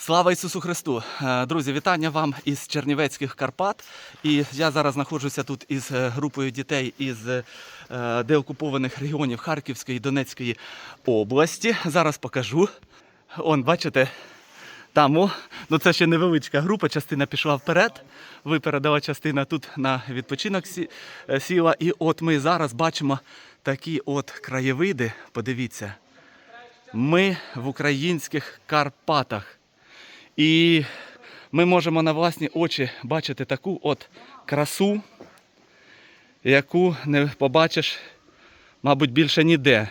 Слава Ісусу Христу! Е, Друзі, вітання вам із Чернівецьких Карпат. І я зараз знаходжуся тут із е, групою дітей із е, деокупованих регіонів Харківської і Донецької області. Зараз покажу. Он, бачите, там, ну це ще невеличка група, частина пішла вперед, випередила частина тут на відпочинок сіла. І от ми зараз бачимо такі от краєвиди. Подивіться, ми в українських Карпатах. І ми можемо на власні очі бачити таку от красу, яку не побачиш, мабуть, більше ніде.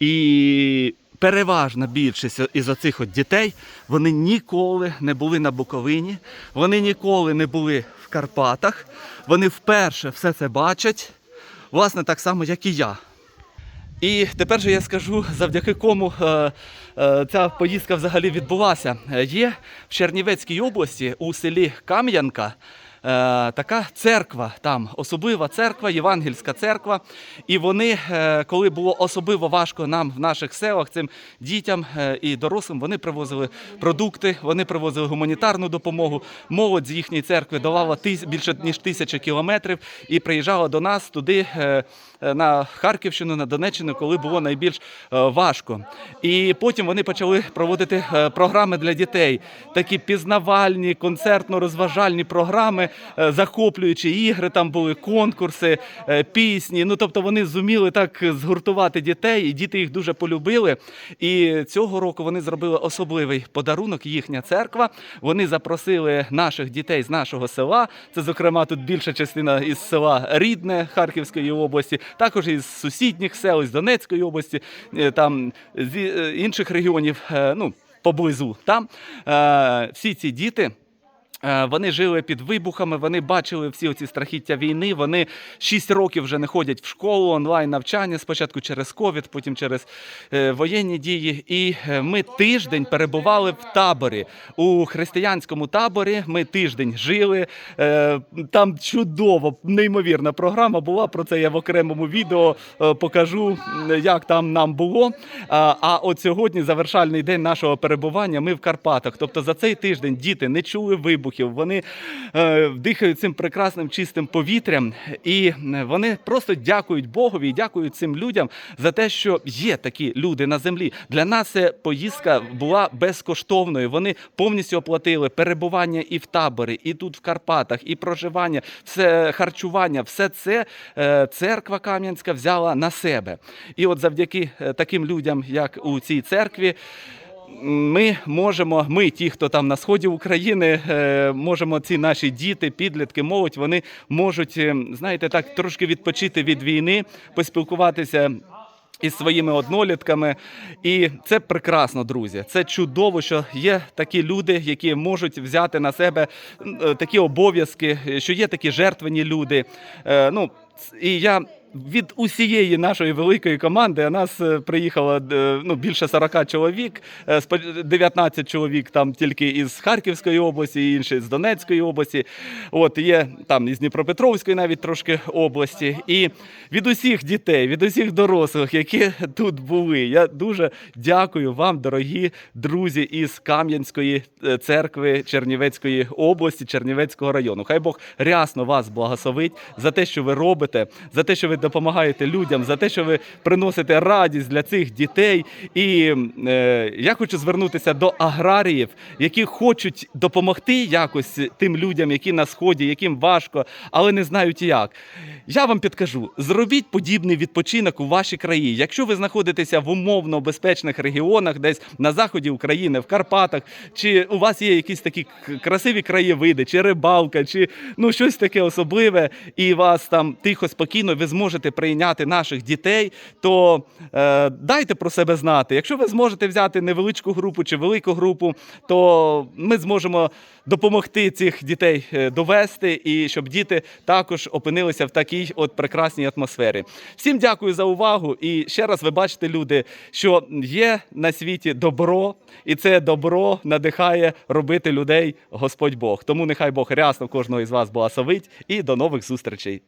І переважна більшість із оцих от дітей вони ніколи не були на Буковині, вони ніколи не були в Карпатах, вони вперше все це бачать, власне, так само, як і я. І тепер же я скажу, завдяки кому е, е, ця поїздка взагалі відбулася. Е, Є в Чернівецькій області у селі Кам'янка така церква, там особлива церква, євангельська церква. І вони, е, коли було особливо важко нам в наших селах, цим дітям е, і дорослим, вони привозили продукти, вони привозили гуманітарну допомогу. Молодь з їхньої церкви долала тис, більше ніж тисячі кілометрів і приїжджала до нас туди. е, е, На Харківщину, на Донеччину, коли було найбільш е, важко. І потім вони почали проводити е, програми для дітей, такі пізнавальні, концертно-розважальні програми, е, захоплюючі ігри. Там були конкурси, е, пісні. Ну тобто вони зуміли так згуртувати дітей, і діти їх дуже полюбили. І цього року вони зробили особливий подарунок. Їхня церква. Вони запросили наших дітей з нашого села. Це, зокрема, тут більша частина із села Рідне Харківської області, також із сусідніх сел, із Донецької області, е, там з е, інших регіонів, е, ну поблизу. Там е, всі ці діти. Е, Вони жили під вибухами, вони бачили всі ці страхіття війни. Вони 6 років вже не ходять в школу, онлайн навчання, спочатку через ковід, потім через е, воєнні дії. І е, ми тиждень перебували в таборі у християнському таборі. Ми тиждень жили. Там чудово, неймовірна програма була. Про це я в окремому відео покажу, як там нам було. А, от сьогодні завершальний день нашого перебування. Ми в Карпатах. Тобто за цей тиждень діти не чули вибухів, вони е, дихають цим прекрасним чистим повітрям, і е, вони просто дякують Богові і дякують цим людям за те, що є такі люди на землі. Для нас поїздка була безкоштовною. Вони повністю оплатили перебування і в таборі, і тут в Карпатах, і проживання, все харчування, все це е, церква Кам'янська взяла на себе. І от завдяки е, таким людям, як у цій церкві. Ми можемо, ми, ті, хто там на сході України, е, можемо ці наші діти, підлітки, молодь, вони можуть, е, знаєте, так трошки відпочити від війни, поспілкуватися. Із своїми однолітками, і це прекрасно, друзі. Це чудово, що є такі люди, які можуть взяти на себе е, такі обов'язки, що є такі жертвені люди. Ну і я від усієї нашої великої команди а нас е, приїхало е, ну, більше 40 чоловік, е, спо- 19 чоловік там тільки із Харківської області, інші з Донецької області. От є там із Дніпропетровської навіть трошки області. І від усіх дітей, від усіх дорослих, які тут були, я дуже дякую вам, дорогі друзі із Кам'янської е, церкви Чернівецької області, Чернівецького району. Хай Бог рясно вас благословить за те, що ви робите, за те, що ви допомагаєте людям, за те, що ви приносите радість для цих дітей. І е, я хочу звернутися до аграріїв, які хочуть допомогти якось тим людям, які на сході, яким важко, але не знають як. Я вам підкажу: зробіть подібний відпочинок у вашій країні. Якщо ви знаходитеся в умовно безпечних регіонах, десь на заході України, в Карпатах, чи у вас є якісь такі красиві краєвиди, чи рибалка, чи ну щось таке особливе, і вас там тихо, спокійно, ви зможете прийняти наших дітей, то е, дайте про себе знати. Якщо ви зможете взяти невеличку групу чи велику групу, то ми зможемо допомогти цих дітей е, довести і щоб діти також опинилися в такій от прекрасній атмосфері. Всім дякую за увагу. І ще раз ви бачите, люди, що є на світі добро, і це добро надихає робити людей Господь Бог. Тому нехай Бог рясно кожного із вас благословить і до нових зустрічей.